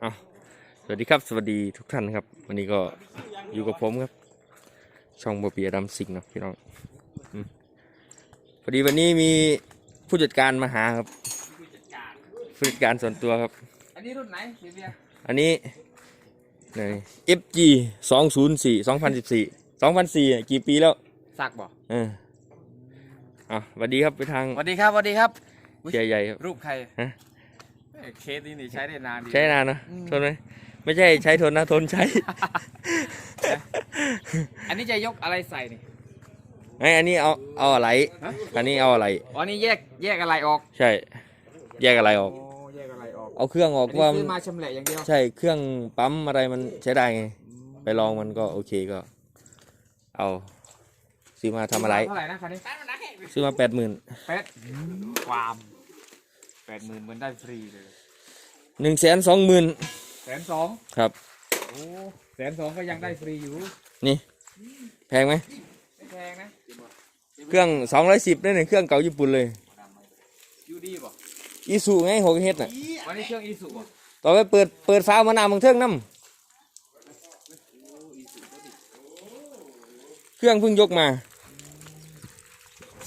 เอาสวัสดีครับ สวัสดีทุกท่านครับ วันนี้ก็อยู่กับผมครับ ช่องบเปียดำสิงห์เนาะพี่น้องอืมพอดีวันนี้มีผู้จัดการมาหาครับผู้จัดการส่วนตัวครับ อันนี้รุ่นไหนเบียร์อันนี้ไหน FG สองศูนย์สี่สองพันสิบสี่สองพันสี่กี่ปีแล้วสักบ่เอออะสวัสดีครับไปทางสวัสดีครับสวัสดีครับเชียร์ใหญ่ครับรูปใครฮะ เอ้ยเคสนี้นี่ใช้ได้นานดี ใช้นานเนอะอืม ทนไหมไม่ใช่ใช้ทนนะทนใช้ อันนี้จะยกอะไรใส่นี่ไอ้อันนี้เอาเอาอะไรฮะอันนี้เอาอะไร อ๋อนี่แยกแยกอะไรออกใช่ แยกอะไรออกโอ้แยกอะไรออกเอาเครื่องออัอนกนี้ว่าซื้อมาชำแหละอย่างเดียวใช่เครื่องปั๊มอะไรมันใช้ได้ไงไปลองมันก็โอเคก็ เอาซื้อมาทำอะไรเท่าไหร่นะคันนี้ซื้อมาแปดหมื่นแปดความ แปดหมื่นเหมือนได้ฟรีเลยหนึ่งแสนสองหมื่นแสนสองครับ โอ้แสนสองก็ยังได้ฟรีอยู่ นี่ แพงไหมไม่แพงนะเครื่องสองร้อยสิบนี่เครื่องเก่าญี่ปุ่นเลยยูดีบ่อีซูไงหกเฮ็ดน่ะวันนี้เครื่องอีสุบ่ต่อไปเปิดเปิดฟ้าวมานาวมึงเทิงน้ำเครื่องเพิ่งยกมา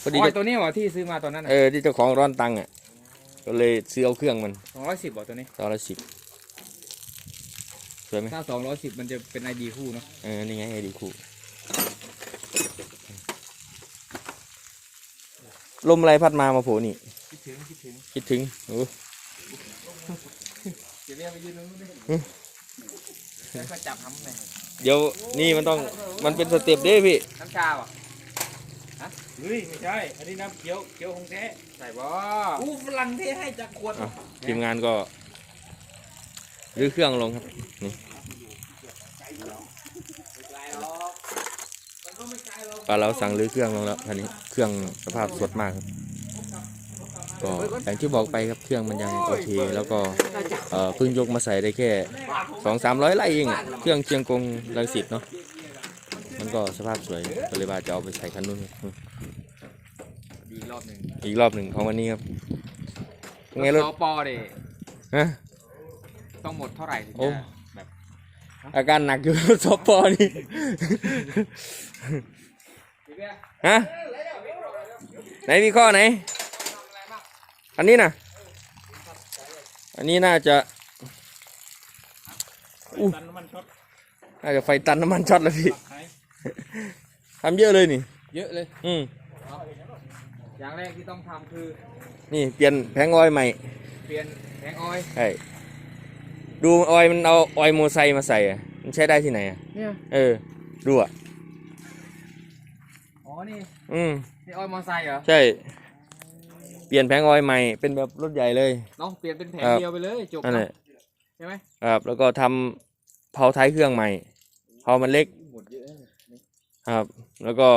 พอดีอ๋อเจ้าตัวนี้ว่ะที่ซื้อมาตอนนั้นเออที่เจ้าของร้อนตังค์อะ ก็เลยซื้อเอาเครื่องมันสองร้อยสิบบ่ตัวนี้สองร้อยสิบสวยไหมถ้าสองร้อยสิบมันจะเป็นไอดีคู่เนาะเออนี่ไงไอดีคู่ลมอะไรพัดมามาโผล่นี่ คิดถึงคิดถึงคิดถึงโอ้เดี๋ยวเรียกไปยืนตรงนู้นดิอืมแล้วก็จับทำเลยเดี๋ยวนี่มันต้องมันเป็นสเต็ปเด้พี่น้ำชาบ่ เฮ้ยไม่ใช่ อันนี้น้ำเขียวเขียวของแท้ใส่บ่อู้ฝรั่งเทให้จากขวดอะทีมงานก็รื้อเครื่องลงครับ นี่ปลาเราสั่งรื้อเครื่องลงแล้วคันนี้ เครื่องสภาพสดมากครับก็อย่างที่บอกไปครับเครื่องมันยังโอเค แล้วก็เอ่อเพิ่งยกมาใส่ได้แค่สองสามร้อยไร่เองอะเครื่องเชียงกงรังสิตเนาะมัน ก็สภาพสวยก็เลยว่าจะเอาไปใส่คันนู้นดีอีกรอบหนึ่งอีกรอบหนึ่งของวันนี้ครับไงรถสปอเดฮะต้องหมดเท่าไหร่ถึงโอ้จะแบบอาการหนักอยู่สปอนี่ฮะไหนมีข้อไหน อันนี้นะอันนี้น่าจะอู้ตันน้ำมันช็อตน่าจะไฟตันน้ำมันช็อตแล้วพี่หาย ทำเยอะเลยนี่ เยอะเลย อืมอย่างแรกที่ต้องทำคือ นี่เปลี่ยนแผงออยล์ใหม่ เปลี่ยนแผงออยล์ใช่ดูออยล์มันเอาออยล์โมไซค์มาใส่อะมันใช้ได้ที่ไหนอะเนี่ยเออ ดูอะ อ๋อ นี่ อืมนี่ออยล์มอไซค์เหรอ ใช่ เปลี่ยนแผงออยล์ใหม่ เป็นแบบรถใหญ่เลยเนาะเปลี่ยนเป็นแผงครับเดียวไปเลยจบนั่นแหเนาะละใช่ไหมครับ แล้วก็ทำเผาท้ายเครื่องใหม่เผามันเล็กหมดเยอะนะ ครับ แล้วก็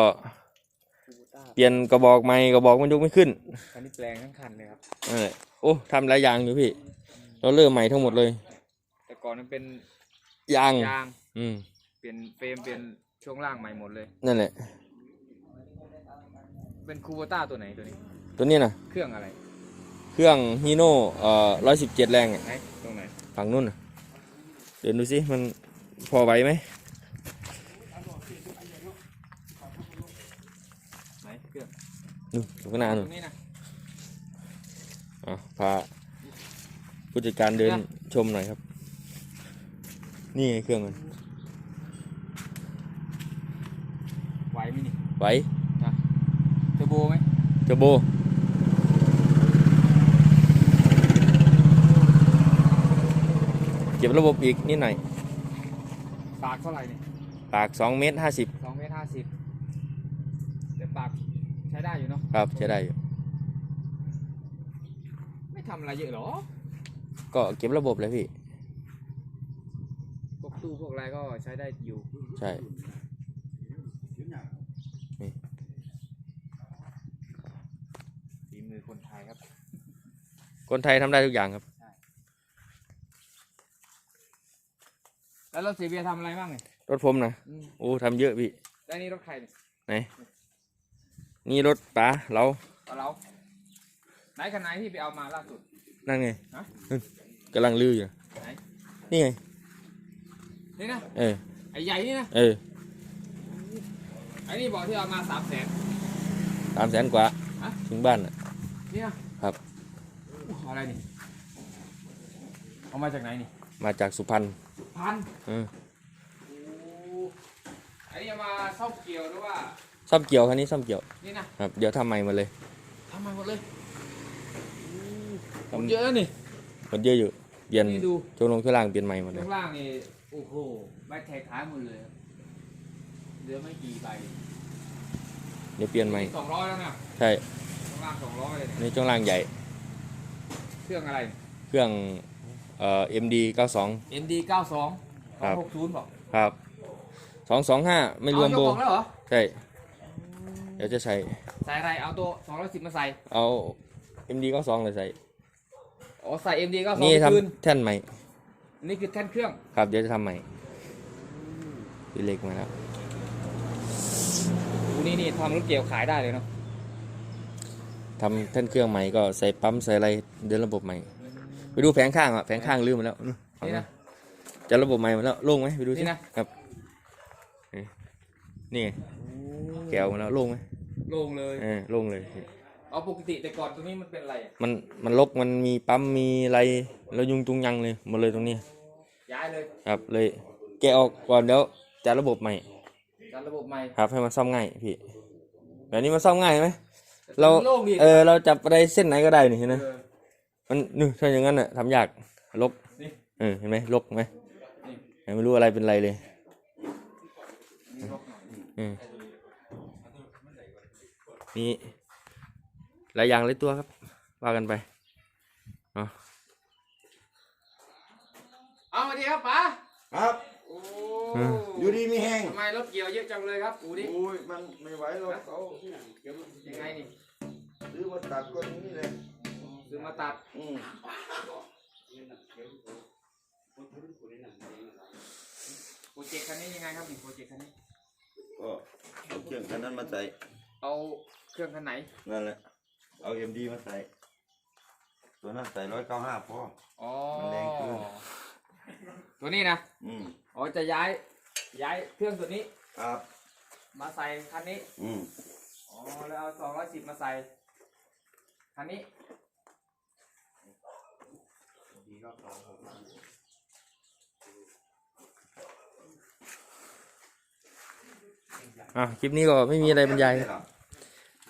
เปลี่ยนกระบอกใหม่กระบอกมันยกไม่ขึ้นคันนี้แปลงทั้งคันเลยครับนั่นแหละโอ้ทำหลายอย่างอยู่พี่ เราเริ่มใหม่ทั้งหมดเลย แต่ก่อนมันเป็นยางยางอืมเปลี่ยนเฟรมเปลี่ยนช่วงล่างใหม่หมดเลย นั่นแหละ เป็นคูโบต้าตัวไหนตัวนี้ ตัวนี้นะเครื่องอะไร เครื่องฮีโน่เอ่อร้อยสิบเจ็ดแรงอะไหนตรงไหน ฝั่งนู้นน่ะเดินดูสิมันพอไหวไหม ไหนเครื่อง นู่นอยู่ข้างหน้าตนู่รนงนี้นะอะพาผู้จัดการเดินเนี่ยชมหน่อยครับ นี่ไงเครื่องมันไหวไหมนี่ไหวเทอร์โบไหมเทอร์โบเก็บระบบอีกนิดหน่อยปากเท่าไหร่นี่ปาก2เมตร50สองเมตรห้าสิบแต่ปากใช้ ได้อยู่เนาะครับใช้ได้อยู่ไม่ทำอะไรเยอะหรอก็เก็บระบบเลยพี่ พวกตู้พวกอะไรก็ใช้ได้อยู่ใช่ ฝีมือคนไทยครับ คนไทยทำได้ทุกอย่างครับ แล้วรถเสียเบียร์ทำอะไรบ้างเนี่ยรถผมนะอืมโอ้ทำเยอะพี่ แล้วนี่รถใครเนี่ยไหน นี่รถป๋าเราเอาเราไหนคันไหนที่ไปเอามาล่าสุด นั่นไงฮะอืมกำลังลื้ออยู่ไหนนี่ไง นี่นะเออ ไอ้ใหญ่นี่นะเออไอ้นี่บอกที่เอามาสามแสน สามแสนกว่าฮะ ถึงบ้านอะ นี่นะครับ อู้อะไรนี่เอามาจากไหนนี่มาจากสุพรรณพันเออไอ้นี่เอามาซ่อมเกี่ยวหรือว่า ซ่อมเกี่ยวคันนี้ซ่อมเกี่ยวนี่นะครับเดี๋ยวทำใหม่หมาเลยทำมาหมดเลยทผมเยอะนี่ำมันเยอะอยู่เปลี่ยนนี่ดู ช่วงลงช่วงล่างเปลี่ยนใหม่หมดเลยข้างล่างนี่โอ้โหใบแทกท้ายหมดเลยเหลือไม่กี่ใบเดี๋ยวเปลี่ยนใหม่สองร้อยแล้วนะใช่ข้างล่างสองร้อยเลยเนี่ยในช่วงล่างใหญ่เครื่องอะไร เครื่องเอ่อ MD 92 MD 92 ครับ 260บอกครับ225ไม่รวมเอาโบยกออกแล้วเหรอ ใช่ เดี๋ยวจะใส่ ใส่อะไรเอาตัว210มาใส่ เอา MD 92เลยใส่ อ๋อใส่ MD 92นี่ไปคืนทำแท่นใหม่ นี่คือแท่นเครื่อง ครับ เดี๋ยวจะทำใหม่ดีเล็กมาแล้ว อูนี่นี่ทำรถเกี่ยวขายได้เลยเนาะ ทำแท่นเครื่องใหม่ก็ใส่ปั๊มใส่อะไรเดินระบบใหม่ ไปดูแผงข้างอะแผงข้างลืมมาแล้วนู่นฝั่งนี่นู้นะนจะระบบใหม่มาแล้วโล่งไหมไปดูสินี่นะ ครับนี่นี่ไง แก้วมาแล้วโล่งไหมโล่งเลย เออโล่งเลย เอาปกติแต่ก่อนตรงนี้มันเป็นอะไรอะมันมันลกมันมีปั๊มมีอะไรแล้วยุงตุงยังเลยหมดเลยตรงนี้ ย้ายเลยครับเลยแกะออกก่อนเดี๋ยวจะระบบใหม่ จัดระบบใหม่ครับให้มันซ่อมง่ายพี่แบบนี้มันซ่อมง่ายไหม เรา โล่งดีเออเราจับอะไรเส้นไหนก็ได้นี่เห็นไหมเออ มันนี่ถ้าอย่างนั้นน่ะทำยากลกนี่ เออเห็นไหมลกไหมนี่ไม่รู้อะไรเป็นไรเลย นี่ลบหน่อยอื มนี่หลายอย่างหลายตัวครับ ว่ากันไปเอามาดีครับป๋าครับโอ้อืมอยู่ดีมีแห้งทำไมรถเกี่ยวเยอะจังเลยครับอูดิโอ้ยมันไม่ไหวหรอกเขายังไงนี่ซื้อมาตัดก็อย่างนี้เลยซื้อมาตัดอืมโปรเจกต์คันนี้ยังไงครับนี่โปรเจกต์คันนี้ก็เอาเครื่องคันนั้นมาใส่ เอาเครื่องคันไหน นั่นแหละ เอาเอ็มดีมาใส่ ตัวนั้นใส่ร้อยเก้าห้าพอ อ๋อ มันแรงเกิน ตัวนี้นะ อืมอ๋อ จะย้าย ย้ายเครื่องตัวนี้ ครับ มาใส่คันนี้ อืมอ๋อ แล้วเอาสองร้อยสิบมาใส่ คันนี้ อะคลิปนี้ก็ไม่มีอะไรบรรยายครับ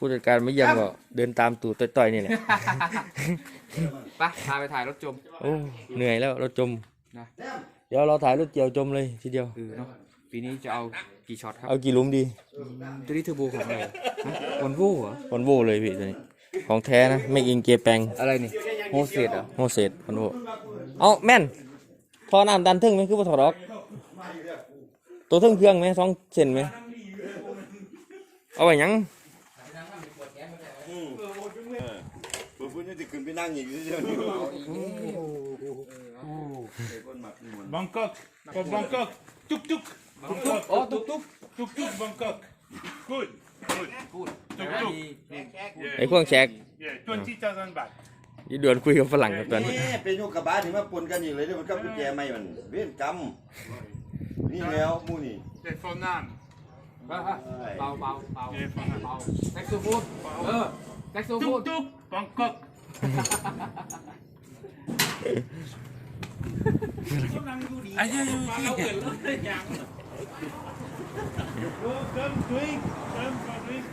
ผู้จัดการไม่เยี่ยมก็เดินตามตูดต่อยๆนี่แหละ ไปพาไปถ่ายรถจมโอ้เหนื่อยแล้วเราจม นะเดี๋ยวเราถ่ายรถเกี่ยวจมเลยทีเดียว เออเนาะปีนี้จะเอากี่ช็อตครับเอากี่หลุมดีตัวนี้เทอร์โบของอะไรวันโวเหรอคอนโวเลยพี่ตัวนี้ ของแท้นะไม่อิงเกแปงอะไรนี่โฮสเซตเหรอโฮเซตคอนโวเอาแม่นทอน้ำดันทึ่งไหมคือบ่ถอดออก ตัวทึ่งเครื่องไหมสองเซนไหมเอาไว้หยัง อืมเออผมพูด นี่จะขึ้นไปนั่งอย่างนี้เดียวนี่เอาอีกนี่ไอ้คนหมักนี่มัน Bangkok. Voor Bangkok. Tuk tuk. โอ้ตุ๊กตุ๊ก Tuk tuk Bangkok. Good. Good. พูดตุ๊กนะตุ๊กดีไอ้เครื่องแชก Yeah, 20,000 baht. ยี่เดือนคุยกับฝรั่งกับตอนนี้นี่เป็นยุกกระบาถึงมาปนกันอยู่เลยเดี๋ยวมันกับกุญแจไม่มันเวียนกรรมนี่แล้วหมูนี่ Yeah, for Nam. เบาเบาเบาเบาเอ๊ะฟังเบาแท็กโซโฟนเออแท็กโซโฟน Tuk tuk Bangkok. Aja, aja, aja. Come quick. Come quick.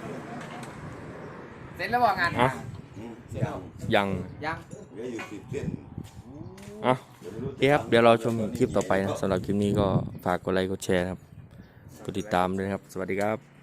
เสร็จแล้วบอกงานอะอืมยังยังยังเหลืออยู่สิบเส้นอะเดี๋ยวไม่รู้โอเคครับ เดี๋ยวเราชมคลิปต่อไปนะสำหรับคลิปนี้ก็ฝากกดไลค์กดแชร์นะครับ กดติดตามด้วยนะครับ สวัสดีครับ